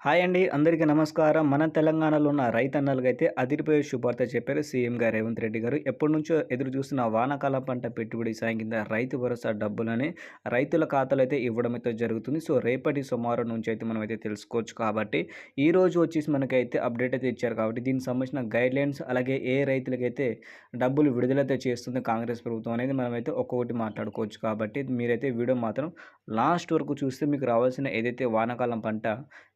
Hi అండి అందరికీ నమస్కారం. మన తెలంగాణలో ఉన్న రైతన్నలకైతే అదిరిపోయే శుభార్త చెప్పారు సీఎం గారు రేవంత్ రెడ్డి గారు. ఎప్పటి నుంచో ఎదురు చూస్తున్న వానాకాలం పంట పెట్టుబడి సాయం కింద రైతు భరోసా డబ్బులని రైతుల ఖాతాలు అయితే ఇవ్వడం అయితే జరుగుతుంది. సో రేపటి సోమవారం నుంచి అయితే మనం అయితే తెలుసుకోవచ్చు కాబట్టి ఈ రోజు వచ్చేసి మనకైతే అప్డేట్ అయితే ఇచ్చారు కాబట్టి దీనికి సంబంధించిన గైడ్ లైన్స్ అలాగే ఏ రైతులకైతే డబ్బులు విడుదలైతే చేస్తుంది కాంగ్రెస్ ప్రభుత్వం అనేది మనమైతే ఒక్కొక్కటి మాట్లాడుకోవచ్చు కాబట్టి మీరైతే వీడియో మాత్రం లాస్ట్ వరకు చూస్తే మీకు రావాల్సిన ఏదైతే వానాకాలం పంట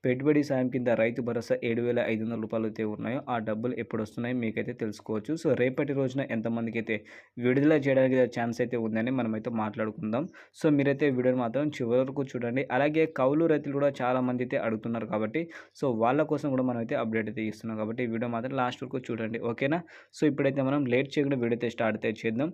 పెట్టుబడి సాయం కింద రైతు భరోసా ఏడు వేల ఐదు వందల రూపాయలు అయితే ఉన్నాయో ఆ డబ్బులు ఎప్పుడు వస్తున్నాయో మీకైతే తెలుసుకోవచ్చు. సో రేపటి రోజున ఎంతమందికి అయితే విడుదల చేయడానికి ఛాన్స్ అయితే ఉందని మనమైతే మాట్లాడుకుందాం. సో మీరైతే వీడియోని మాత్రం చివరి వరకు చూడండి. అలాగే కౌలు రైతులు కూడా చాలా మంది అయితే అడుగుతున్నారు కాబట్టి సో వాళ్ళ కోసం కూడా మనం అయితే అప్డేట్ అయితే ఇస్తున్నాం కాబట్టి వీడియో మాత్రం లాస్ట్ వరకు చూడండి. ఓకేనా? సో ఇప్పుడైతే మనం లేట్ చేయకుండా వీడియో అయితే స్టార్ట్ అయితే చేద్దాం.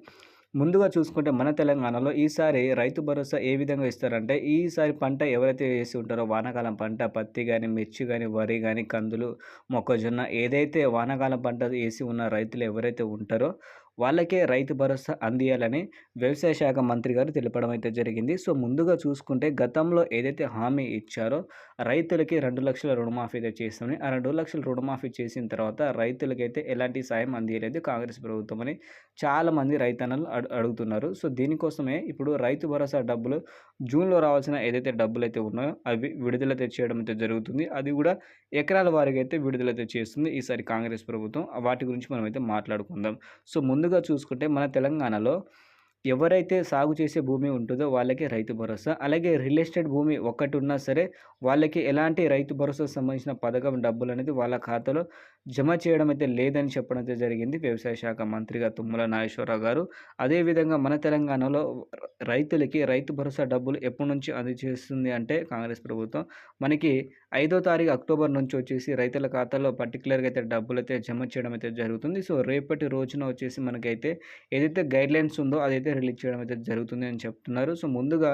ముందుగా చూసుకుంటే మన తెలంగాణలో ఈసారి రైతు భరోసా ఏ విధంగా ఇస్తారంటే ఈసారి పంట ఎవరైతే వేసి ఉంటారో వానాకాలం పంట పత్తి కానీ మిర్చి కానీ వరి కానీ కందులు మొక్కజొన్న ఏదైతే వానాకాలం పంట వేసి ఉన్న రైతులు ఎవరైతే ఉంటారో వాళ్ళకే రైతు భరోసా అందియాలని వ్యవసాయ శాఖ మంత్రి గారు తెలపడం అయితే జరిగింది. సో ముందుగా చూసుకుంటే గతంలో ఏదైతే హామీ ఇచ్చారో రైతులకి రెండు లక్షల రుణమాఫీ అయితే చేస్తామని ఆ రెండు లక్షల రుణమాఫీ చేసిన తర్వాత రైతులకైతే ఎలాంటి సాయం అందియలేదు కాంగ్రెస్ ప్రభుత్వం అని చాలామంది రైతన్నలు అడుగుతున్నారు. సో దీనికోసమే ఇప్పుడు రైతు భరోసా డబ్బులు జూన్లో రావాల్సిన ఏదైతే డబ్బులు అయితే ఉన్నాయో అవి విడుదల చేయడం అయితే జరుగుతుంది. అది కూడా ఎకరాల వారికి అయితే విడుదల చేస్తుంది ఈసారి కాంగ్రెస్ ప్రభుత్వం. వాటి గురించి మనం అయితే మాట్లాడుకుందాం. సో ముందుగా చూసుకుంటే మన తెలంగాణలో ఎవరైతే సాగు చేసే భూమి ఉంటుందో వాళ్ళకి రైతు భరోసా. అలాగే రియల్ ఎస్టేట్ భూమి ఒక్కటి ఉన్నా సరే వాళ్ళకి ఎలాంటి రైతు భరోసా సంబంధించిన పథకం డబ్బులు అనేది వాళ్ళ ఖాతాలో జమ చేయడం అయితే లేదని చెప్పడం అయితే జరిగింది. వ్యవసాయ శాఖ మంత్రిగా తుమ్మల నాగేశ్వరరావు గారు. అదేవిధంగా మన తెలంగాణలో రైతులకి రైతు భరోసా డబ్బులు ఎప్పటి నుంచి అందజేస్తుంది అంటే కాంగ్రెస్ ప్రభుత్వం. మనకి ఐదో తారీఖు అక్టోబర్ నుంచి వచ్చేసి రైతుల ఖాతాలో పర్టికులర్గా అయితే డబ్బులు అయితే జమ చేయడం అయితే జరుగుతుంది. సో రేపటి రోజున వచ్చేసి మనకైతే ఏదైతే గైడ్లైన్స్ ఉందో అదైతే రిలీజ్ చేయడం అయితే జరుగుతుంది అని చెప్తున్నారు. సో ముందుగా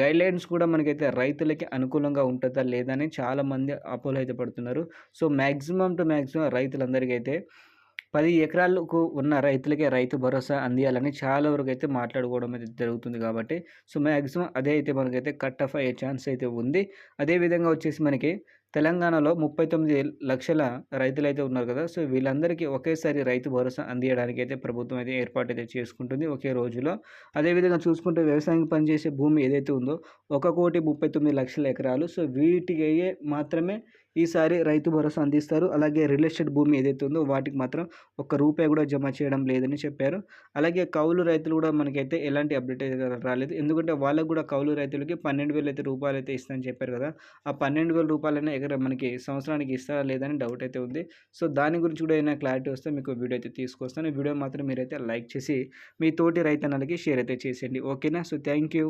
గైడ్లైన్స్ కూడా మనకైతే రైతులకి అనుకూలంగా ఉంటుందా లేదని చాలామంది అపోలో అయితే పడుతున్నారు. సో మ్యాక్సిమం టు మ్యాక్సిమం రైతులందరికీ అయితే పది ఎకరాలకు ఉన్న రైతులకే రైతు భరోసా అందియాలని చాలా వరకు అయితే మాట్లాడుకోవడం అయితే జరుగుతుంది కాబట్టి సో మ్యాక్సిమం అదే అయితే మనకైతే కట్ ఆఫ్ అయ్యే ఛాన్స్ అయితే ఉంది. అదేవిధంగా వచ్చేసి మనకి తెలంగాణలో ముప్పై తొమ్మిది లక్షల రైతులు అయితే ఉన్నారు కదా. సో వీళ్ళందరికీ ఒకేసారి రైతు భరోసా అందియడానికి అయితే ప్రభుత్వం అయితే ఏర్పాటు అయితే చేసుకుంటుంది ఒకే రోజులో. అదేవిధంగా చూసుకుంటే వ్యవసాయానికి పనిచేసే భూమి ఏదైతే ఉందో ఒక కోటి ముప్పై తొమ్మిది లక్షల ఎకరాలు. సో వీటికి మాత్రమే ఈసారి రైతు భరోసా అందిస్తారు. అలాగే రియల్ ఎస్టేట్ భూమి ఏదైతే ఉందో వాటికి మాత్రం ఒక్క రూపాయి కూడా జమ చేయడం లేదని చెప్పారు. అలాగే కౌలు రైతులు కూడా మనకైతే ఎలాంటి అప్డేట్ అయితే రాలేదు. ఎందుకంటే వాళ్ళకు కూడా కౌలు రైతులకి పన్నెండు వేలు అయితే రూపాయలు అయితే ఇస్తానని చెప్పారు కదా. ఆ పన్నెండు వేల రూపాయలైనా ఎక్కడ మనకి సంవత్సరానికి ఇస్తారా లేదని డౌట్ అయితే ఉంది. సో దాని గురించి కూడా ఏమైనా క్లారిటీ వస్తే మీకు వీడియో అయితే తీసుకొస్తాను. వీడియో మాత్రం మీరైతే లైక్ చేసి మీ తోటి రైతన్నలకి షేర్ అయితే చేసేయండి. ఓకేనా? So thank you.